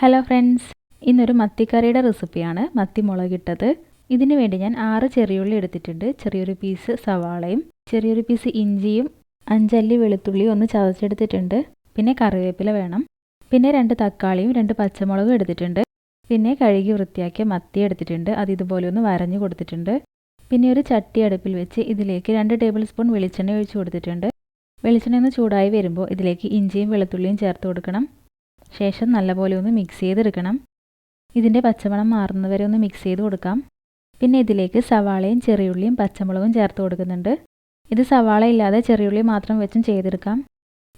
Hello friends ഇന്നൊരു മത്തിക്കറിയുടെ റെസിപ്പിയാണ് മത്തി മുളകിട്ടത് ഇതിനു വേണ്ടി ഞാൻ ആറ് ചെറിയുള്ളി എടുത്തിട്ടുണ്ട്. ചെറിയൊരു പീസ് സവാളയും ചെറിയൊരു പീസ് ഇഞ്ചിയും അഞ്ചല്ലി വെളുത്തുള്ളിയും ഒന്ന് ചതച്ചെടുത്തിട്ടുണ്ട്. പിന്നെ കറിവേപ്പില വേണം. പിന്നെ രണ്ട് തക്കാളിയും രണ്ട് പച്ചമുളകും എടുത്തിട്ടുണ്ട്. പിന്നെ കഴുകി വൃത്തിയാക്കിയ മത്തി എടുത്തിട്ടുണ്ട്. അത് ഇതുപോലെ ഒന്ന് വരഞ്ഞു കൊടുത്തിട്ടുണ്ട്. പിന്നെ ഒരു ചട്ടി അടുപ്പിൽ വെച്ച് ഇതിലേക്ക് രണ്ട് ടേബിൾ സ്പൂൺ വെളിച്ചെണ്ണ ഒഴിച്ചു കൊടുത്തിട്ടുണ്ട്. വെളിച്ചെണ്ണ ഒന്ന് ചൂടായി വരുമ്പോൾ ഇതിലേക്ക് ഇഞ്ചിയും വെളുത്തുള്ളിയും ചേർത്ത് കൊടുക്കണം. ശേഷം നല്ലപോലെ ഒന്ന് മിക്സ് ചെയ്തെടുക്കണം. ഇതിന്റെ പച്ചമണം മാറുന്നവരെ ഒന്ന് മിക്സ് ചെയ്ത് കൊടുക്കാം. പിന്നെ ഇതിലേക്ക് സവാളയും ചെറിയുള്ളിയും പച്ചമുളകും ചേർത്ത് കൊടുക്കുന്നുണ്ട്. ഇത് സവാള ഇല്ലാതെ ചെറിയുള്ളി മാത്രം വെച്ചും ചെയ്തെടുക്കാം.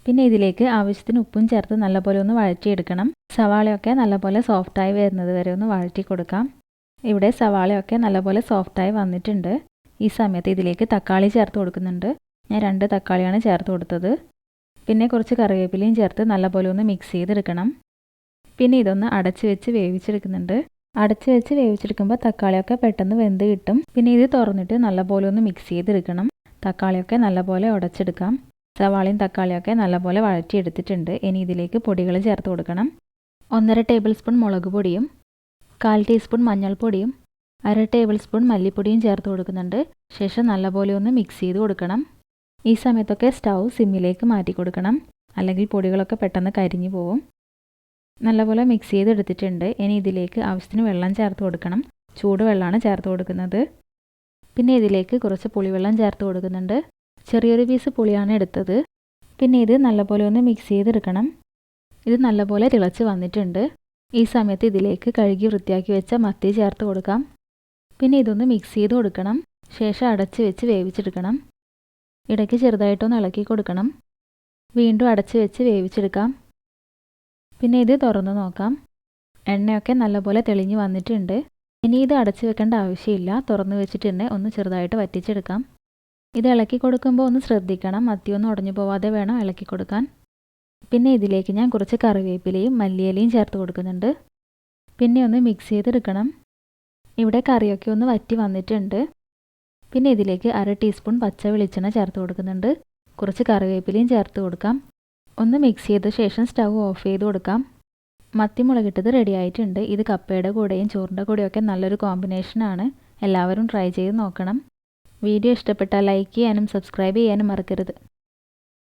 പിന്നെ ഇതിലേക്ക് ആവശ്യത്തിന് ഉപ്പും ചേർത്ത് നല്ലപോലെ ഒന്ന് വഴറ്റിയെടുക്കണം. സവാളയൊക്കെ നല്ലപോലെ സോഫ്റ്റായി വരുന്നത് വരെ ഒന്ന് വഴറ്റി കൊടുക്കാം. ഇവിടെ സവാളയൊക്കെ നല്ലപോലെ സോഫ്റ്റായി വന്നിട്ടുണ്ട്. ഈ സമയത്ത് ഇതിലേക്ക് തക്കാളി ചേർത്ത് കൊടുക്കുന്നുണ്ട്. ഞാൻ രണ്ട് തക്കാളിയാണ് ചേർത്ത് കൊടുത്തത്. പിന്നെ കുറച്ച് കറിവേപ്പിലയും ചേർത്ത് നല്ലപോലെ ഒന്ന് മിക്സ് ചെയ്തെടുക്കണം. പിന്നെ ഇതൊന്ന് അടച്ച് വെച്ച് വേവിച്ചെടുക്കുന്നുണ്ട്. അടച്ച് വെച്ച് വേവിച്ചെടുക്കുമ്പോൾ തക്കാളിയൊക്കെ പെട്ടെന്ന് വെന്ത് കിട്ടും. പിന്നെ ഇത് തുറന്നിട്ട് നല്ലപോലെ ഒന്ന് മിക്സ് ചെയ്തെടുക്കണം. തക്കാളിയൊക്കെ നല്ലപോലെ ഉടച്ചെടുക്കാം. സവാളയും തക്കാളിയൊക്കെ നല്ലപോലെ വഴറ്റിയെടുത്തിട്ടുണ്ട്. ഇനി ഇതിലേക്ക് പൊടികൾ ചേർത്ത് കൊടുക്കണം. ഒന്നര ടേബിൾ സ്പൂൺ മുളക് പൊടിയും കാൽ ടീസ്പൂൺ മഞ്ഞൾപ്പൊടിയും അര ടേബിൾ സ്പൂൺ മല്ലിപ്പൊടിയും ചേർത്ത് കൊടുക്കുന്നുണ്ട്. ശേഷം നല്ലപോലെ ഒന്ന് മിക്സ് ചെയ്ത് കൊടുക്കണം. ഈ സമയത്തൊക്കെ സ്റ്റൗ സിമ്മിലേക്ക് മാറ്റി കൊടുക്കണം. അല്ലെങ്കിൽ പൊടികളൊക്കെ പെട്ടെന്ന് കരിഞ്ഞു പോവും. നല്ലപോലെ മിക്സ് ചെയ്തെടുത്തിട്ടുണ്ട്. ഇനി ഇതിലേക്ക് ആവശ്യത്തിന് വെള്ളം ചേർത്ത് കൊടുക്കണം. ചൂടുവെള്ളമാണ് ചേർത്ത് കൊടുക്കുന്നത്. പിന്നെ ഇതിലേക്ക് കുറച്ച് പുളിവെള്ളം ചേർത്ത് കൊടുക്കുന്നുണ്ട്. ചെറിയൊരു പീസ് പുളിയാണ് എടുത്തത്. പിന്നെ ഇത് നല്ലപോലെ ഒന്ന് മിക്സ് ചെയ്തെടുക്കണം. ഇത് നല്ലപോലെ തിളച്ച് വന്നിട്ടുണ്ട്. ഈ സമയത്ത് ഇതിലേക്ക് കഴുകി വൃത്തിയാക്കി വെച്ച മത്തി ചേർത്ത് കൊടുക്കാം. പിന്നെ ഇതൊന്ന് മിക്സ് ചെയ്ത് കൊടുക്കണം. ശേഷം അടച്ച് വെച്ച് വേവിച്ചെടുക്കണം. ഇടയ്ക്ക് ചെറുതായിട്ടൊന്ന് ഇളക്കി കൊടുക്കണം. വീണ്ടും അടച്ചു വെച്ച് വേവിച്ചെടുക്കാം. പിന്നെ ഇത് തുറന്ന് നോക്കാം. എണ്ണയൊക്കെ നല്ലപോലെ തെളിഞ്ഞു വന്നിട്ടുണ്ട്. ഇനി ഇത് അടച്ചു വെക്കേണ്ട ആവശ്യമില്ല. തുറന്നു വെച്ചിട്ട് തന്നെ ഒന്ന് ചെറുതായിട്ട് വറ്റിച്ചെടുക്കാം. ഇത് ഇളക്കി കൊടുക്കുമ്പോൾ ഒന്ന് ശ്രദ്ധിക്കണം. മത്തി ഒന്നും ഉടഞ്ഞു പോവാതെ വേണം ഇളക്കി കൊടുക്കാൻ. പിന്നെ ഇതിലേക്ക് ഞാൻ കുറച്ച് കറിവേപ്പിലയും മല്ലിയിലയും ചേർത്ത് കൊടുക്കുന്നുണ്ട്. പിന്നെ ഒന്ന് മിക്സ് ചെയ്തെടുക്കണം. ഇവിടെ കറിയൊക്കെ ഒന്ന് വറ്റി വന്നിട്ടുണ്ട്. പിന്നെ ഇതിലേക്ക് അര ടീസ്പൂൺ പച്ച വെളിച്ചെണ്ണ ചേർത്ത് കൊടുക്കുന്നുണ്ട്. കുറച്ച് കറിവേപ്പിലയും ചേർത്ത് കൊടുക്കാം. ഒന്ന് മിക്സ് ചെയ്ത ശേഷം സ്റ്റൗ ഓഫ് ചെയ്ത് കൊടുക്കാം. മത്തി മുളകിട്ടത് റെഡി ആയിട്ടുണ്ട്. ഇത് കപ്പയുടെ കൂടെയും ചോറിന്റെ കൂടെയൊക്കെ നല്ലൊരു കോമ്പിനേഷനാണ് എല്ലാവരും ട്രൈ ചെയ്ത് നോക്കണം. വീഡിയോ ഇഷ്ടപ്പെട്ടാൽ ലൈക്ക് ചെയ്യാനും സബ്സ്ക്രൈബ് ചെയ്യാനും മറക്കരുത്.